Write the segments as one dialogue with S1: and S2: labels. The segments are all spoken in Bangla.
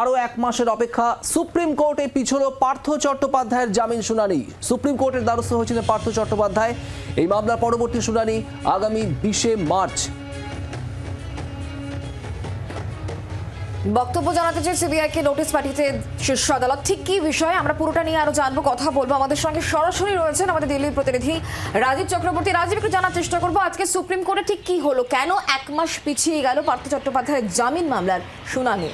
S1: আরও এক মাসের অপেক্ষা সুপ্রিম কোর্টে পিছলো পার্থ চট্টোপাধ্যায়ের জামিন শুনানি। সুপ্রিম কোর্টের দ্বারস্থ হয়েছিলেন পার্থ চট্টোপাধ্যায়। এই মামলার পরবর্তী শুনানি আগামী বিশে মার্চ।
S2: বক্তব্য জানাতে চেয়ে সিবিআই কে নোটিশ পাঠিয়েছে শীর্ষ আদালত। ঠিক কি বিষয়ে আমরা পুরোটা নিয়ে আরও জানব, কথা বলব। আমাদের সঙ্গে সরাসরি রয়েছেন আমাদের দিল্লির প্রতিনিধি রাজীব চক্রবর্তী। রাজীব, একটু জানার চেষ্টা করব, আজকে সুপ্রিম কোর্টে ঠিক কি হলো? কেন এক মাস পিছিয়ে গেল পার্থ চট্টোপাধ্যায়ের জামিন মামলার শুনানি?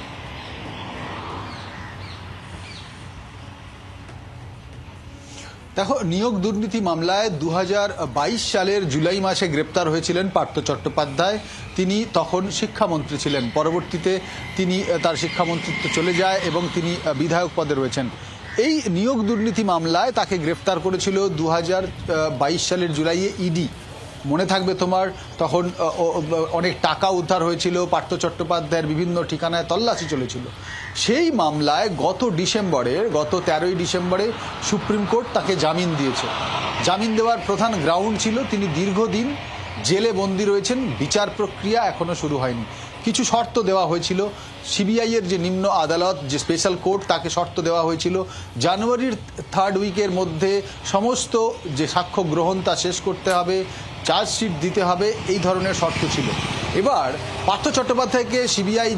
S3: দেখো, নিয়োগ দুর্নীতি মামলায় দু হাজার বাইশ সালের জুলাই মাসে গ্রেপ্তার হয়েছিলেন পার্থ চট্টোপাধ্যায়। তিনি তখন শিক্ষামন্ত্রী ছিলেন। পরবর্তীতে তিনি তার শিক্ষামন্ত্রিত্ব চলে যায় এবং তিনি বিধায়ক পদে রয়েছেন। এই নিয়োগ দুর্নীতি মামলায় তাকে গ্রেপ্তার করেছিল দু হাজার বাইশ সালের জুলাইয়ে ইডি। মনে থাকবে তোমার, তখন অনেক টাকা উদ্ধার হয়েছিল, পার্থ চট্টোপাধ্যায়ের বিভিন্ন ঠিকানায় তল্লাশি চলেছিল। সেই মামলায় গত ডিসেম্বরে, গত তেরোই ডিসেম্বরে সুপ্রিম কোর্ট তাকে জামিন দিয়েছে। জামিন দেওয়ার প্রধান গ্রাউন্ড ছিল, তিনি দীর্ঘদিন জেলে বন্দী রয়েছেন, বিচার প্রক্রিয়া এখনও শুরু হয়নি। কিছু শর্ত দেওয়া হয়েছিল, সিবিআইয়ের যে নিম্ন আদালত, যে স্পেশাল কোর্ট, তাকে শর্ত দেওয়া হয়েছিল। জানুয়ারির থার্ড উইকের মধ্যে সমস্ত যে সাক্ষ্য গ্রহণ তা শেষ করতে হবে চার্জশিট দিতে হবে, এই ধরনের শর্ত ছিল। এবার পার্থ চট্টোপাধ্যায়কে সিবিআই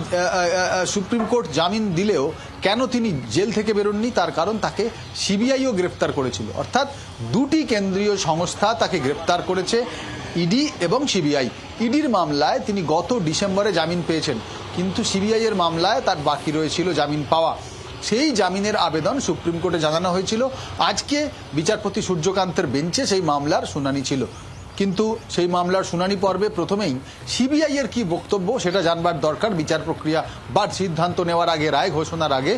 S3: সুপ্রিম কোর্ট জামিন দিলেও কেন তিনি জেল থেকে বেরোননি? তার কারণ তাকে সিবিআইও গ্রেপ্তার করেছিল। অর্থাৎ দুটি কেন্দ্রীয় সংস্থা তাকে গ্রেপ্তার করেছে ইডি এবং সিবিআই ইডির মামলায় তিনি গত ডিসেম্বরে জামিন পেয়েছেন, কিন্তু সিবিআই এর মামলায় তার বাকি রয়েছিল জামিন পাওয়া। সেই জামিনের আবেদন সুপ্রিম কোর্টে জানানো হয়েছিল। আজকে বিচারপতি সূর্যকান্তের বেঞ্চে সেই মামলার শুনানি ছিল। কিন্তু সেই মামলার শুনানি পর্বে প্রথমেই সিবিআই এর কি বক্তব্য সেটা জানবার দরকার। বিচার প্রক্রিয়া বা সিদ্ধান্ত নেওয়ার আগে, রায় ঘোষণার আগে।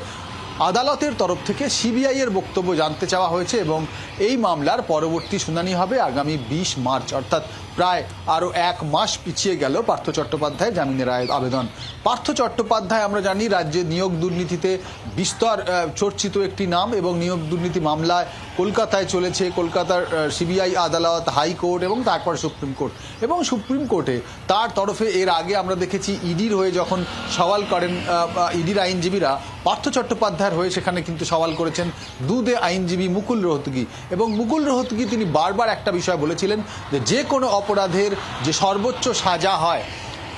S3: আদালতের তরফ থেকে সিবিআই এর বক্তব্য জানতে চাওয়া হয়েছে এবং এই মামলার পরবর্তী শুনানি হবে আগামী বিশ মার্চ, অর্থাৎ প্রায় আরও এক মাস পিছিয়ে গেল পার্থ চট্টোপাধ্যায় জামিনের আয়- আবেদন। পার্থ চট্টোপাধ্যায়, আমরা জানি, রাজ্যে নিয়োগ দুর্নীতিতে বিস্তর চর্চিত একটি নাম এবং নিয়োগ দুর্নীতি মামলায় কলকাতায় চলেছে। কলকাতার সিবিআই, আদালত, হাইকোর্ট এবং তারপর সুপ্রিম কোর্ট। এবং সুপ্রিম কোর্টে তার তরফে এর আগে আমরা দেখেছি, ইডির হয়ে যখন সওয়াল করেন ইডির আইনজীবীরা, পার্থ চট্টোপাধ্যায়ের হয়ে সেখানে কিন্তু সওয়াল করেছেন দুদে আইনজীবী মুকুল রোহতগি। এবং মুকুল রোহতগি তিনি বারবার একটা বিষয় বলেছিলেন যে যে কোনো অপরাধের যে সর্বোচ্চ সাজা হয়,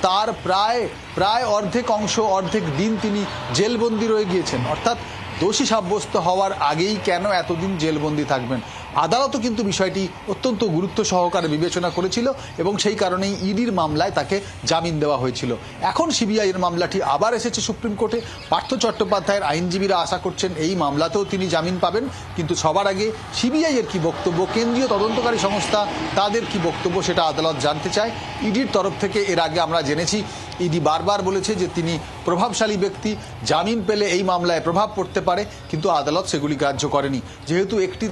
S3: তার প্রায় প্রায় অর্ধেক অংশ, অর্ধেক দিন তিনি জেলবন্দি রয়ে গিয়েছেন। অর্থাৎ দোষী সাব্যস্ত হওয়ার আগেই কেন এতদিন জেলবন্দি থাকবেন? আদালতও কিন্তু বিষয়টি অত্যন্ত গুরুত্ব সহকারে বিবেচনা করেছিল এবং সেই কারণেই ইডির মামলায় তাকে জামিন দেওয়া হয়েছিল। এখন সিবিআই এর মামলাটি আবার এসেছে সুপ্রিম কোর্টে। পার্থ চট্টোপাধ্যায়ের আইনজীবীরা আশা করছেন এই মামলাতেও তিনি জামিন পাবেন। কিন্তু সবার আগে সিবিআই এর কি বক্তব্য, কেন্দ্রীয় তদন্তকারী সংস্থা তাদের কি বক্তব্য সেটা আদালত জানতে চায়। ইডির তরফ থেকে এর আগে আমরা জেনেছি, ইডি বারবার বলেছে যে তিনি প্রভাবশালী ব্যক্তি, জামিন পেলে এই মামলায় প্রভাব পড়তে পারে, কিন্তু আদালত সেগুলি গ্রাহ্য করেনি। যেহেতু একটি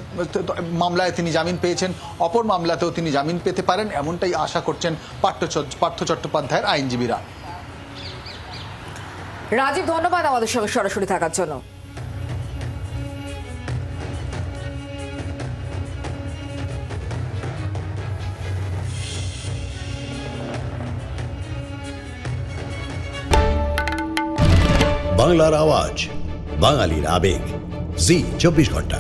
S3: মামলায় তিনি জামিন পেয়েছেন অপর মামলাতেও তিনি জামিন পেতে পারেন এমনটাই আশা করছেন পার্থ পার্থ চট্টোপাধ্যায়ের আইনজীবীরা।
S2: রাজীব ধন্যবাদ আমাদের সঙ্গে সরাসরি থাকার জন্য।
S4: বাংলার আওয়াজ বাঙালির আবেগ। জি চব্বিশ ঘণ্টা।